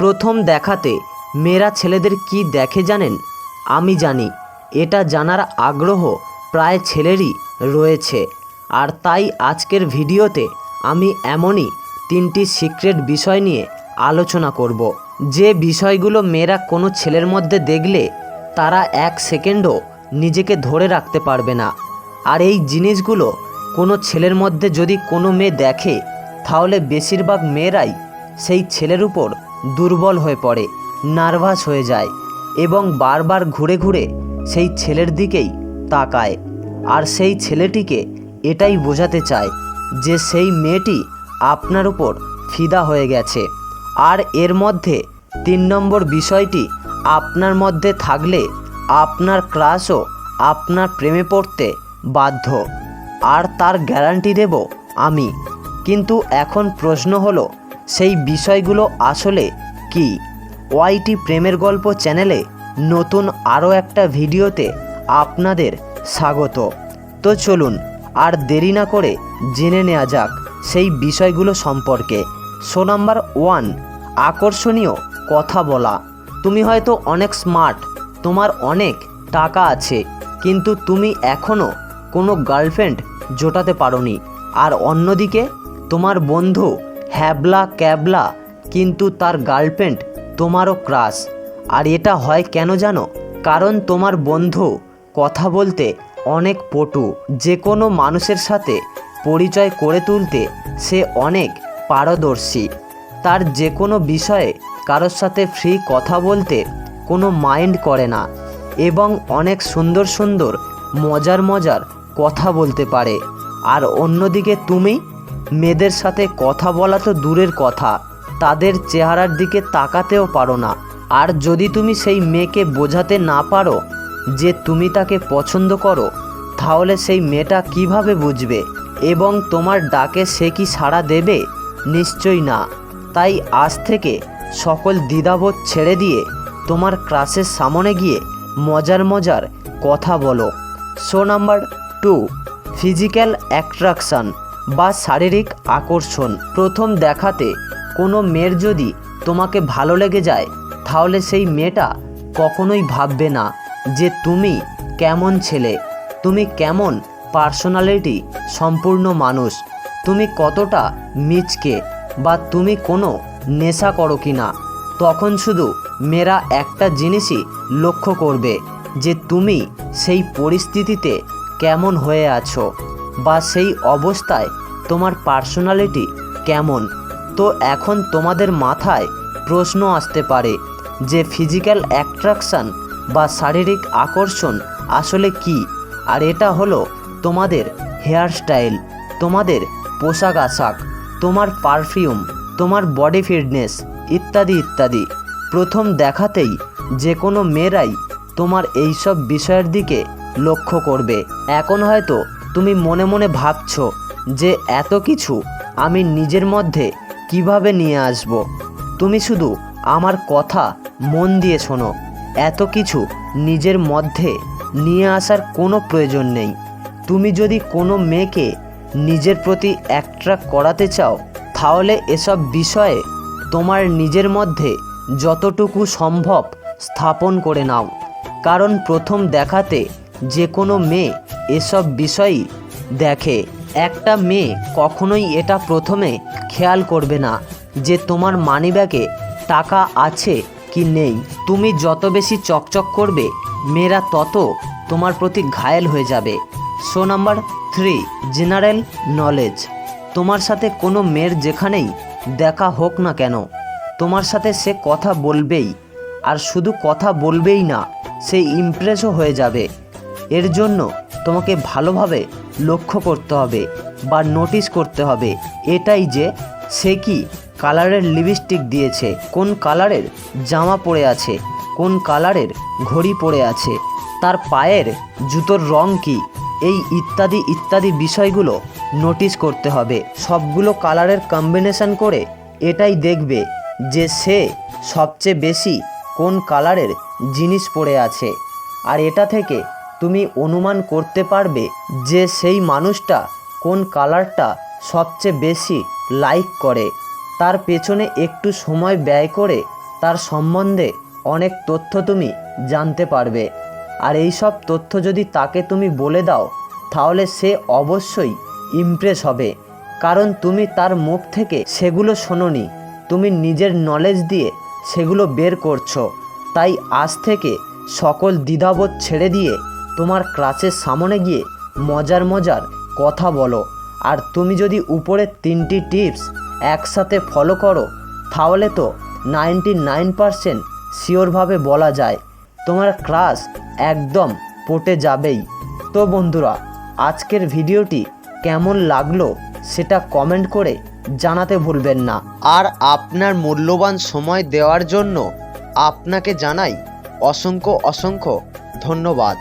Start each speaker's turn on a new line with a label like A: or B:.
A: প্রথম দেখাতে মেয়েরা ছেলেদের কি দেখে জানেন? আমি জানি। এটা জানার আগ্রহ প্রায় ছেলেরই রয়েছে। আর তাই আজকের ভিডিওতে আমি এমনই তিনটি সিক্রেট বিষয় নিয়ে আলোচনা করব। যে বিষয়গুলো মেয়েরা কোনো ছেলের মধ্যে দেখলে তারা এক সেকেন্ডও নিজেকে ধরে রাখতে পারবে না। আর এই জিনিসগুলো কোনো ছেলের মধ্যে যদি কোনো মেয়ে দেখে, তাহলে বেশিরভাগ মেয়েরাই সেই ছেলের উপর দুর্বল হয়ে পড়ে, নার্ভাস হয়ে যায় এবং বারবার ঘুরে ঘুরে সেই ছেলের দিকেই তাকায়। আর সেই ছেলেটিকে এটাই বোঝাতে চায় যে সেই মেয়েটি আপনার উপর ফিদা হয়ে গেছে। আর এর মধ্যে তিন নম্বর বিষয়টি আপনার মধ্যে থাকলে আপনার ক্রাশও আপনার প্রেমে পড়তে বাধ্য। আর তার গ্যারান্টি দেব আমি। কিন্তু এখন প্রশ্ন হলো সেই বিষয়গুলো আসলে কি? ওয়াইটি প্রেমের গল্প চ্যানেলে নতুন আরও একটা ভিডিওতে আপনাদের স্বাগত। তো চলুন, আর দেরি না করে জেনে নেওয়া যাক সেই বিষয়গুলো সম্পর্কে। শো নাম্বার ওয়ান, আকর্ষণীয় কথা বলা। তুমি হয়তো অনেক স্মার্ট, তোমার অনেক টাকা আছে, কিন্তু তুমি এখনও কোনো গার্লফ্রেন্ড জোটাতে পারোনি। আর অন্যদিকে, তোমার বন্ধু হ্যাবলা ক্যাবলা, কিন্তু তার গার্লফ্রেন্ড তোমারও ক্রাশ। আর এটা হয় কেন জানো? কারণ তোমার বন্ধু, কথা বলতে অনেক পটু। যে কোনো মানুষের সাথে পরিচয় করে তুলতে সে অনেক পারদর্শী। তার যে কোনো বিষয়ে কারোর সাথে ফ্রি কথা বলতে কোনো মাইন্ড করে না এবং অনেক সুন্দর সুন্দর, মজার মজার কথা বলতে পারে। আর অন্যদিকে তুমি মেয়েদের সাথে কথা বলা তো দূরের কথা। তাদের চেহারার দিকে তাকাতেও পারো না। আর যদি তুমি সেই মেয়েকে বোঝাতে না পারো যে তুমি তাকে পছন্দ করো, তাহলে সেই মেয়েটা কীভাবে বুঝবে? এবং তোমার ডাকে সে কি সাড়া দেবে? নিশ্চয়ই না। তাই আজ থেকে সকল দ্বিধাবোধ ছেড়ে দিয়ে তোমার ক্লাসের সামনে গিয়ে মজার মজার কথা বলো। Show number two, physical attraction. বা শারীরিক আকর্ষণ প্রথম দেখাতে কোনো মেয়ের যদি তোমাকে ভালো লেগে যায়, তাহলে সেই মেয়েটা কখনোই ভাববে না যে তুমি কেমন ছেলে। তুমি কেমন পার্সোনালিটি সম্পূর্ণ মানুষ। তুমি কতটা মিচকে বা তুমি কোনো নেশা করো কি না। তখন শুধু মেয়েরা একটা জিনিসই লক্ষ্য করবে যে তুমি সেই পরিস্থিতিতে কেমন হয়ে আছো বা সেই অবস্থায় তোমার পার্সোনালিটি কেমন? তো এখন তোমাদের মাথায় প্রশ্ন আসতে পারে যে ফিজিক্যাল অ্যাট্রাকশান বা শারীরিক আকর্ষণ আসলে কি? আর এটা হলো তোমাদের হেয়ারস্টাইল তোমাদের পোশাক আশাক, তোমার পারফিউম তোমার বডি ফিটনেস ইত্যাদি ইত্যাদি। প্রথম দেখাতেই যে কোনো মেয়েরাই তোমার এইসব বিষয়ের দিকে লক্ষ্য করবে। এখন হয়তো তুমি মনে মনে ভাবছ যে এত কিছু আমি নিজের মধ্যে কীভাবে নিয়ে আসব? তুমি শুধু আমার কথা মন দিয়ে শোনো। এত কিছু নিজের মধ্যে নিয়ে আসার কোনো প্রয়োজন নেই। তুমি যদি কোনো মেয়েকে নিজের প্রতি অ্যাট্রাক্ট করাতে চাও, তাহলে এসব বিষয়ে তোমার নিজের মধ্যে যতটুকু সম্ভব স্থাপন করে নাও। কারণ প্রথম দেখাতে যে কোনো মেয়ে এসব বিষয়ই দেখে। একটা মেয়ে কখনোই এটা প্রথমে খেয়াল করবে না যে তোমার মানিব্যাগে টাকা আছে কি নেই। তুমি যত বেশি চকচক করবে, মেয়েরা তত তোমার প্রতি ঘায়েল হয়ে যাবে। Show number three, general knowledge. তোমার সাথে কোনো মেয়ের যেখানেই দেখা হোক না কেন, তোমার সাথে সে কথা বলবেই, আর শুধু কথা বলবেই না, সে ইমপ্রেসও হয়ে যাবে। এর জন্য তোমাকে ভালোভাবে লক্ষ্য করতে হবে বা নোটিস করতে হবে। এটাই যে সে কি কালারের লিপস্টিক দিয়েছে, কোন কালারের জামা পরে আছে, কোন কালারের ঘড়ি পরে আছে, তার পায়ের জুতোর রং কি, এই ইত্যাদি ইত্যাদি বিষয়গুলো নোটিস করতে হবে। সবগুলো কালারের কম্বিনেশন করে এটাই দেখবে যে সে সবচেয়ে বেশি কোন কালারের জিনিস পরে আছে। আর এটা থেকে তুমি অনুমান করতে পারবে যে সেই মানুষটা কোন কালারটা সবচেয়ে বেশি লাইক করে। তার পেছনে একটু সময় ব্যয় করে তার সম্বন্ধে অনেক তথ্য তুমি জানতে পারবে। আর এই সব তথ্য যদি তাকে তুমি বলে দাও, তাহলে সে অবশ্যই ইমপ্রেস হবে। কারণ তুমি তার মুখ থেকে সেগুলো শোনোনি। তুমি নিজের নলেজ দিয়ে সেগুলো বের করছ। তাই আজ থেকে সকল দ্বিধাবোধ ছেড়ে দিয়ে তোমার ক্লাসের সামনে গিয়ে মজার মজার কথা বলো। আর তুমি যদি উপরের তিনটি টিপস একসাথে ফলো করো, তাহলে তো নাইনটি নাইন পারসেন্ট শিওরভাবে বলা যায়। তোমার ক্লাস একদম পটে যাবেই। তো বন্ধুরা, আজকের ভিডিওটি কেমন লাগল সেটা কমেন্ট করে জানাতে ভুলবেন না। আর আপনার মূল্যবান সময় দেওয়ার জন্য আপনাকে জানাই অসংখ্য অসংখ্য ধন্যবাদ।